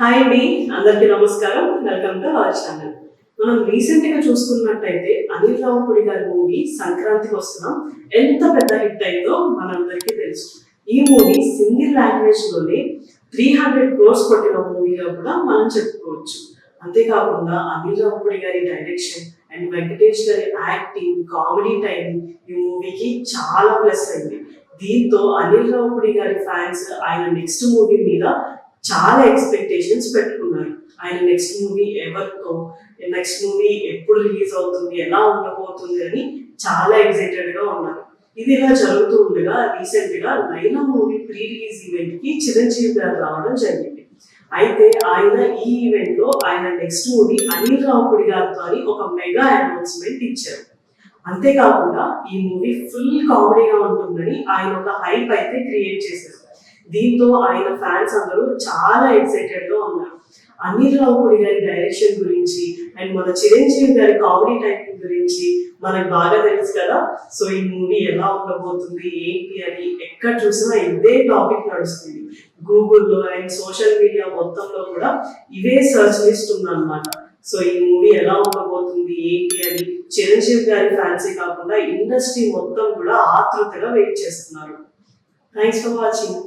Hi అండి అందరికీ నమస్కారం. వెల్కమ్ టు అవర్ ఛానల్ మనం రీసెంట్గా చూసుకున్నట్టయితే అనిల్ రావుపూడి గారి మూవీ సంక్రాంతికి వస్తున్నాం. ఎంత పెద్ద హిట్ అయిందో మనందరికీ తెలుసు. ఈ మూవీ సింగిల్ లాంగ్వేజ్లోనే త్రీ హండ్రెడ్ క్రోర్స్ కొట్టిన మూవీగా కూడా మనం చెప్పుకోవచ్చు. అంతేకాకుండా అనిల్ రావుపూడి గారి డైరెక్షన్ అండ్ వెంకటేష్ గారి యాక్టింగ్ కామెడీ టైమింగ్ ఈ మూవీకి చాలా ప్లస్ అయింది. దీంతో అనిల్ రావుపూడి గారి ఫ్యాన్స్ ఆయన నెక్స్ట్ మూవీ మీద చాలా ఎక్స్పెక్టేషన్స్ పెట్టుకున్నారు. ఆయన నెక్స్ట్ మూవీ ఎవరితో నెక్స్ట్ మూవీ ఎప్పుడు రిలీజ్ అవుతుంది ఎలా ఉండబోతుంది అని చాలా ఎక్సైటెడ్గా ఉన్నారు. ఇది ఇలా జరుగుతూ ఉండగా రీసెంట్గా నైనా మూవీ ప్రీ రిలీజ్ ఈవెంట్కి చిరంజీవి గారు రావడం జరిగింది. అయితే ఆయన ఈ ఈవెంట్లో ఆయన నెక్స్ట్ మూవీ అనిల్ రావుడి గారితో అని ఒక మెగా అనౌన్స్మెంట్ ఇచ్చారు. అంతేకాకుండా ఈ మూవీ ఫుల్ కామెడీగా ఉంటుందని ఆయన ఒక హైప్ అయితే క్రియేట్ చేశారు. దీంతో ఆయన ఫ్యాన్స్ అందరూ చాలా ఎక్సైటెడ్గా ఉన్నారు. అనిల్ రావుపూడి గారి డైరెక్షన్ గురించి అండ్ మన చిరంజీవి గారి కామెడీ టైపింగ్ గురించి మనకు బాగా తెలుసు కదా. సో ఈ మూవీ ఎలా ఉండబోతుంది ఏంటి అని ఎక్కడ చూసినా ఇదే టాపిక్ నడుస్తుంది. గూగుల్లో అండ్ సోషల్ మీడియా మొత్తంలో కూడా ఇవే సర్చ్ లిస్ట్ ఉందన్నమాట. సో ఈ మూవీ ఎలా ఉండబోతుంది ఏంటి అని చిరంజీవి గారి ఫ్యాన్సీ కాకుండా ఇండస్ట్రీ మొత్తం కూడా ఆతృతగా వెయిట్ చేస్తున్నారు. Thanks for watching